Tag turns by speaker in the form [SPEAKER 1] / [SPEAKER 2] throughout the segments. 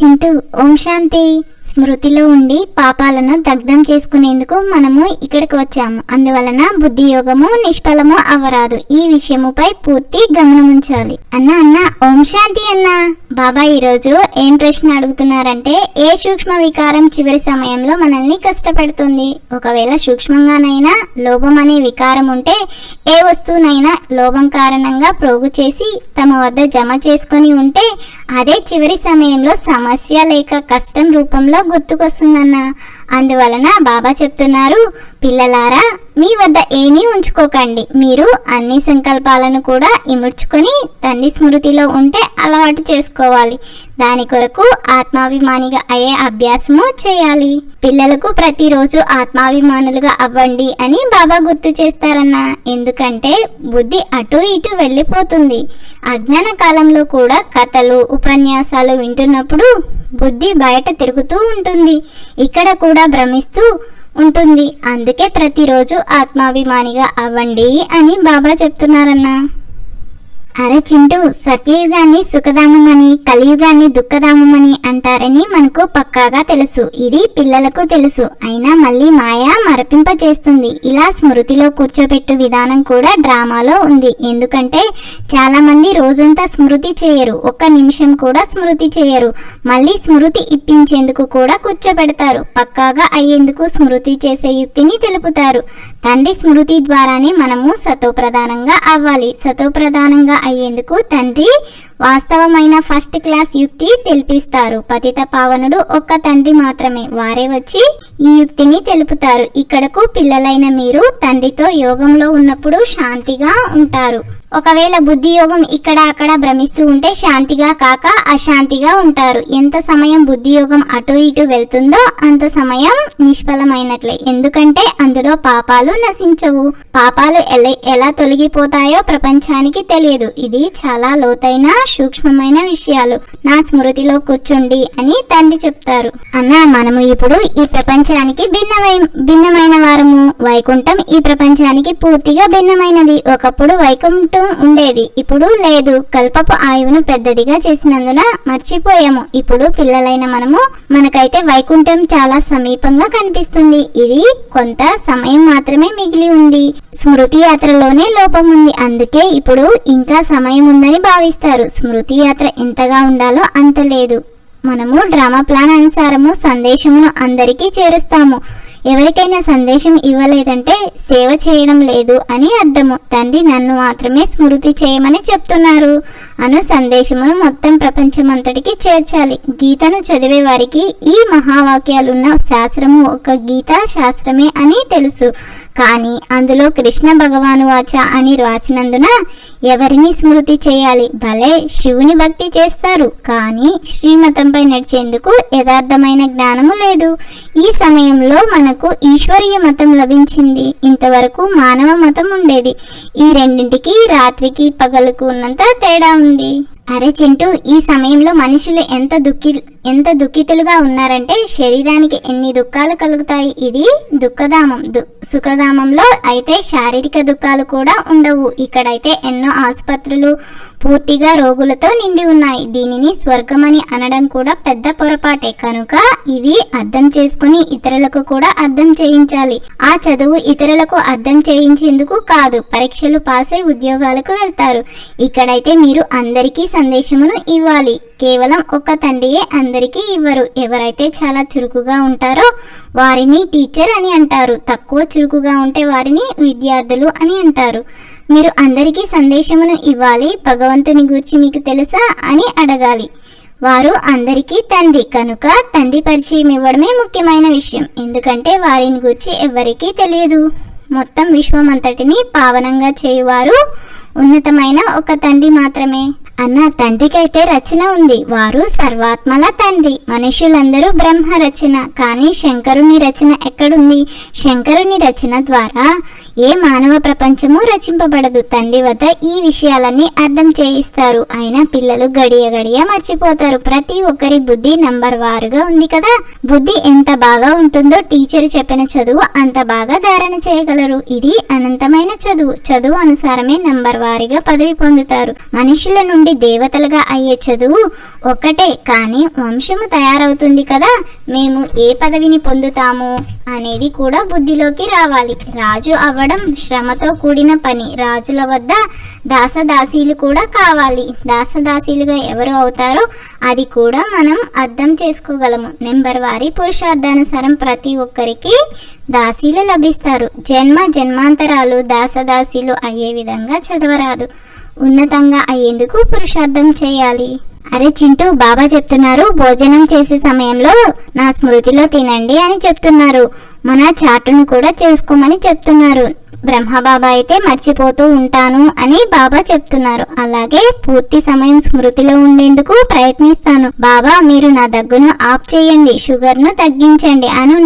[SPEAKER 1] చింటూ ఓం శాంతి. స్మృతిలో ఉండి పాపాలను దగ్ధం చేసుకునేందుకు మనము ఇక్కడికి వచ్చాము. అందువలన బుద్ధి యోగము నిష్ఫలము అవరాదు ఈ విషయముపై పూర్తి గమనముంచాలి. అన్న అన్న ఓం శాంతి అన్న. బాబా ఈరోజు ఏం ప్రశ్న అడుగుతున్నారంటే ఏ సూక్ష్మ వికారం చివరి సమయంలో మనల్ని కష్టపెడుతుంది? ఒకవేళ సూక్ష్మంగానైనా లోభం అనే వికారం ఉంటే ఏ వస్తువునైనా లోభం కారణంగా ప్రోగు చేసి తమ వద్ద జమ చేసుకొని ఉంటే అదే చివరి సమయంలో సమస్య లేక కష్టం రూపంలో గుర్తుకొస్తుందన్న అందువలన బాబా చెప్తున్నారు పిల్లలారా మీ వద్ద ఏమీ ఉంచుకోకండి. మీరు అన్ని సంకల్పాలను కూడా ఇముడ్చుకొని తండ్రి స్మృతిలో ఉంటే అలవాటు చేసుకోవాలి. దాని కొరకు ఆత్మాభిమానిగా అయ్యే అభ్యాసము చేయాలి. పిల్లలకు ప్రతిరోజు ఆత్మాభిమానులుగా అవ్వండి అని బాబా గుర్తు చేస్తారన్న. ఎందుకంటే బుద్ధి అటు ఇటు వెళ్ళిపోతుంది. అజ్ఞాన కాలంలో కూడా కథలు ఉపన్యాసాలు వింటున్నప్పుడు బుద్ధి బయట తిరుగుతూ ఉంటుంది. ఇక్కడ కూడా భ్రమిస్తూ ఉంటుంది. అందుకే ప్రతిరోజు ఆత్మాభిమానిగా అవ్వండి అని బాబా చెప్తున్నారన్నా. అరే చింటూ సత్యయుగాన్ని సుఖధామమని కలియుగాన్ని దుఃఖధామమని అంటారని మనకు పక్కాగా తెలుసు. ఇది పిల్లలకు తెలుసు. అయినా మళ్ళీ మాయ మరపింప చేస్తుంది ఇలా స్మృతిలో కూర్చోబెట్టు విధానం కూడా డ్రామాలో ఉంది. ఎందుకంటే చాలా మంది రోజంతా స్మృతి చేయరు. ఒక్క నిమిషం కూడా స్మృతి చేయరు. మళ్ళీ స్మృతి ఇప్పించేందుకు కూడా కూర్చోబెడతారు. పక్కాగా అయ్యేందుకు స్మృతి చేసే యుక్తిని తెలుపుతారు. తండ్రి స్మృతి ద్వారానే మనము సతోప్రధానంగా అవ్వాలి. సతోప్రధానంగా అయ్యేందుకు తండ్రి వాస్తవమైన ఫస్ట్ క్లాస్ యుక్తి తెలిపిస్తారు. పతిత పావనుడు ఒక్క తండ్రి మాత్రమే. వారే వచ్చి ఈ యుక్తిని తెలుపుతారు. ఇక్కడకు పిల్లలైన మీరు తండ్రితో యోగంలో ఉన్నప్పుడు శాంతిగా ఉంటారు. ఒకవేళ బుద్ధి యోగం ఇక్కడ అక్కడ భ్రమిస్తూ ఉంటే శాంతిగా కాక అశాంతిగా ఉంటారు. ఎంత సమయం బుద్ధి యోగం అటు ఇటు వెళ్తుందో అంత సమయం నిష్ఫలమైనట్లే. ఎందుకంటే అందులో పాపాలు నశించవు. పాపాలు ఎలా ఎలా తొలగిపోతాయో ప్రపంచానికి తెలియదు. ఇది చాలా లోతైన సూక్ష్మమైన విషయాలు. నా స్మృతిలో కూర్చోండి అని తండ్రి చెప్తారు. అన్న మనము ఇప్పుడు ఈ ప్రపంచానికి భిన్నమై భిన్నమైన వారము. వైకుంఠం ఈ ప్రపంచానికి పూర్తిగా భిన్నమైనది. ఒకప్పుడు వైకుంఠం ఉండేది. ఇప్పుడు లేదు. కల్పపు ఆయువును పెద్దదిగా చేసినందున మర్చిపోయాము. ఇప్పుడు పిల్లలైన మనము మనకైతే వైకుంఠం చాలా సమీపంగా కనిపిస్తుంది. ఇది కొంత సమయం మాత్రమే మిగిలి ఉంది. స్మృతి యాత్రలోనే లోపం ఉంది. అందుకే ఇప్పుడు ఇంకా సమయం ఉందని భావిస్తారు. స్మృతి యాత్ర ఎంతగా ఉండాలో అంత లేదు. మనము డ్రామా ప్లాన్ అనుసారము సందేశమును అందరికీ చేరుస్తాము. ఎవరికైనా సందేశం ఇవ్వలేదంటే సేవ చేయడం లేదు అని అర్థము. తండ్రి నన్ను మాత్రమే స్మృతి చేయమని చెప్తున్నారు. అను సందేశమును మొత్తం ప్రపంచమంతటికి చేర్చాలి. గీతను చదివే వారికి ఈ మహావాక్యాలున్న శాస్త్రము ఒక గీతా శాస్త్రమే అని తెలుసు. కానీ అందులో కృష్ణ భగవాను వాచ అని రాసినందున ఎవరిని స్మృతి చేయాలి? భలే శివుని భక్తి చేస్తారు. కానీ శ్రీమతంపై నడిచేందుకు యథార్థమైన జ్ఞానము లేదు. ఈ సమయంలో మనకు ఈశ్వరీయ మతం లభించింది. ఇంతవరకు మానవ మతం ఉండేది. ఈ రెండింటికి రాత్రికి పగలకు ఉన్నంత తేడా ఉంది. అరే చింటూ ఈ సమయంలో మనుషులు ఎంత దుఃఖి ఎంత దుఃఖితులుగా ఉన్నారంటే శరీరానికి ఎన్ని దుఃఖాలు కలుగుతాయి? ఇది దుఃఖధామం. దు సుఖధామంలో అయితే శారీరక దుఃఖాలు కూడా ఉండవు. ఇక్కడైతే ఎన్నో ఆసుపత్రులు పూర్తిగా రోగులతో నిండి ఉన్నాయి. దీనిని స్వర్గమని అనడం కూడా పెద్ద పొరపాటే. కనుక ఇవి అర్థం చేసుకుని ఇతరులకు కూడా అర్థం చేయించాలి. ఆ చదువు ఇతరులకు అర్థం చేయించేందుకు కాదు పరీక్షలు పాస్ అయి ఉద్యోగాలకు వెళ్తారు. ఇక్కడైతే మీరు అందరికీ సందేశమును ఇవ్వాలి. కేవలం ఒక తండ్రియే అందరికీ ఇవ్వరు. ఎవరైతే చాలా చురుకుగా ఉంటారో వారిని టీచర్ అని అంటారు. తక్కువ చురుకుగా ఉంటే వారిని విద్యార్థులు అని అంటారు. మీరు అందరికీ సందేశమును ఇవ్వాలి. భగవంతుని గురించి మీకు తెలుసా అని అడగాలి. వారు అందరికీ తండ్రి. కనుక తండ్రి పరిచయం ఇవ్వడమే ముఖ్యమైన విషయం. ఎందుకంటే వారిని గురించి ఎవరికీ తెలియదు. మొత్తం విశ్వమంతటిని పావనంగా చేయువారు ఉన్నతమైన ఒక తండ్రి మాత్రమే. అన్న తండ్రికైతే రచన ఉంది. వారు సర్వాత్మల తండ్రి. మనుషులందరూ బ్రహ్మ రచన. కానీ శంకరుని రచన ఎక్కడుంది? శంకరుని రచన ద్వారా ఏ మానవ ప్రపంచము రచింపబడదు. తండ్రి వద్ద ఈ విషయాలన్నీ అర్థం చేయిస్తారు. అయినా పిల్లలు గడియ గడియ మర్చిపోతారు. ప్రతి ఒక్కరి బుద్ధి నంబర్ వారుగా ఉంది కదా? బుద్ధి ఎంత బాగా ఉంటుందో టీచర్ చెప్పిన చదువు అంత బాగా ధారణ చేయగలరు. ఇది అనంతమైన చదువు. చదువు అనుసారమే నంబర్ వారిగా పదవి పొందుతారు. మనుషుల నుండి నుండి దేవతలుగా అయ్యే చదువు ఒక్కటే కానీ వంశము తయారవుతుంది కదా మేము ఏ పదవిని పొందుతాము అనేది కూడా బుద్ధిలోకి రావాలి. రాజు అవ్వడం శ్రమతో కూడిన పని. రాజుల వద్ద దాసదాసీలు కూడా కావాలి. దాసదాసీలుగా ఎవరు అవుతారో అది కూడా మనం అర్థం చేసుకోగలము. నెంబర్ వారి పురుషార్థానుసారం ప్రతి ఒక్కరికి దాసీలు లభిస్తారు. జన్మ జన్మాంతరాలు దాసదాసీలు అయ్యే విధంగా చదవరాదు. ఉన్నతంగా అయ్యేందుకు పురుషార్థం చేయాలి. అరే చింటూ బాబా చెప్తున్నారు భోజనం చేసే సమయంలో నా స్మృతిలో తినండి అని చెప్తున్నారు. మన చాటును కూడా చేసుకోమని చెప్తున్నారు. బ్రహ్మబాబా అయితే మర్చిపోతూ ఉంటాను అని బాబా చెప్తున్నారు. అలాగే పూర్తి సమయం స్మృతిలో ఉండేందుకు ప్రయత్నిస్తాను. బాబా మీరు నా దగ్గును ఆఫ్ చేయండి షుగర్ను తగ్గించండి అను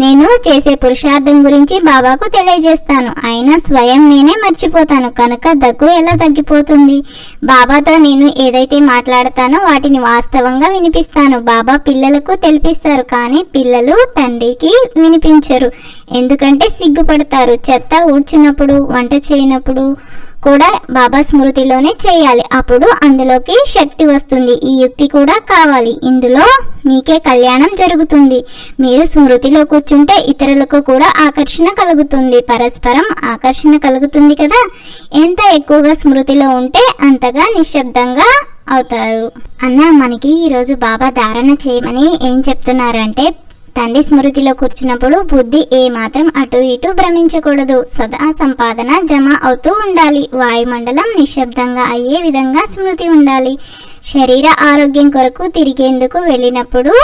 [SPEAKER 1] నేను చేసే పురుషార్థం గురించి బాబాకు తెలియజేస్తాను. అయినా స్వయం నేనే మర్చిపోతాను. కనుక దగ్గు ఎలా తగ్గిపోతుంది? బాబాతో నేను ఏదైతే మాట్లాడతాను వాటిని వాస్తవంగా వినిపిస్తాను. బాబా పిల్లలకు తెలిపిస్తారు కానీ పిల్లలు తండ్రికి వినిపించరు. ఎందుకంటే సిగ్గుపడతారు. చెత్త ఊడ్చినప్పుడు వంట చేయనప్పుడు కూడా బాబా స్మృతిలోనే చేయాలి. అప్పుడు అందులోకి శక్తి వస్తుంది. ఈ యుక్తి కూడా కావాలి. ఇందులో మీకే కళ్యాణం జరుగుతుంది. మీరు స్మృతిలో కూర్చుంటే ఇతరులకు కూడా ఆకర్షణ కలుగుతుంది. పరస్పరం ఆకర్షణ కలుగుతుంది కదా? ఎంత ఎక్కువగా స్మృతిలో ఉంటే అంతగా నిశ్శబ్దంగా అవుతారు. అన్న మనకి ఈరోజు బాబా ధారణ చేయమని ఏం చెప్తున్నారంటే తండ్రి స్మృతిలో కూర్చున్నప్పుడు బుద్ధి ఏమాత్రం అటు ఇటు భ్రమించకూడదు. సదా సంపాదన జమ అవుతూ ఉండాలి. వాయుమండలం నిశ్శబ్దంగా అయ్యే విధంగా స్మృతి ఉండాలి. శరీర ఆరోగ్యం కొరకు తిరిగేందుకు వెళ్ళినప్పుడు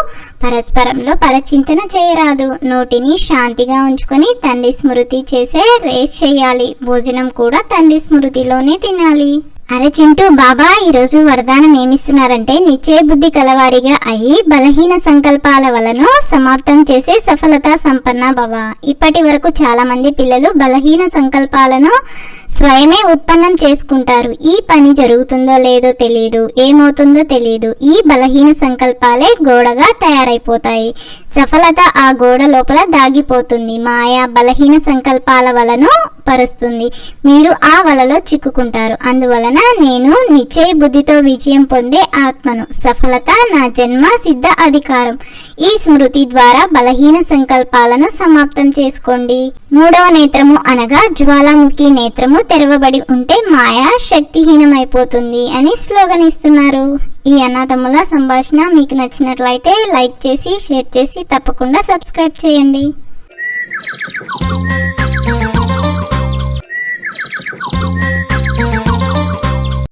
[SPEAKER 1] పరస్పరంలో పరచింతన చేయరాదు. నోటిని శాంతిగా ఉంచుకొని తండ్రి స్మృతి చేసే రేస్ చేయాలి. భోజనం కూడా తండ్రి స్మృతిలోనే తినాలి. అరే చింటూ బాబా ఈరోజు వరదానం ఏమిస్తున్నారంటే నిశ్చయ బుద్ధి కలవారిగా అయి బలహీన సంకల్పాల వలను సమాప్తం చేసే సఫలత సంపన్న భవ. ఇప్పటి వరకు చాలా మంది పిల్లలు బలహీన సంకల్పాలను స్వయమే ఉత్పన్నం చేసుకుంటారు. ఈ పని జరుగుతుందో లేదో తెలియదు ఏమవుతుందో తెలియదు ఈ బలహీన సంకల్పాలే గోడగా తయారైపోతాయి. సఫలత ఆ గోడ లోపల దాగిపోతుంది. మాయా బలహీన సంకల్పాల వలను పరుస్తుంది. మీరు ఆ వలలో చిక్కుకుంటారు. అందువలన నేను నిశ్చయ బుద్ధితో విజయం పొందే ఆత్మను. సఫలత నా జన్మ సిద్ధ అధికారం. ఈ స్మృతి ద్వారా బలహీన సంకల్పాలను సమాప్తం చేసుకోండి. మూడవ నేత్రము అనగా జ్వాలాముఖి నేత్రము తెరవబడి ఉంటే మాయా శక్తిహీనమైపోతుంది అని స్లోగన్ ఇస్తున్నారు ఈ అన్నదమ్ముల సంభాషణ మీకు నచ్చినట్లయితే లైక్ చేసి షేర్ చేసి తప్పకుండా సబ్స్క్రైబ్ చేయండి.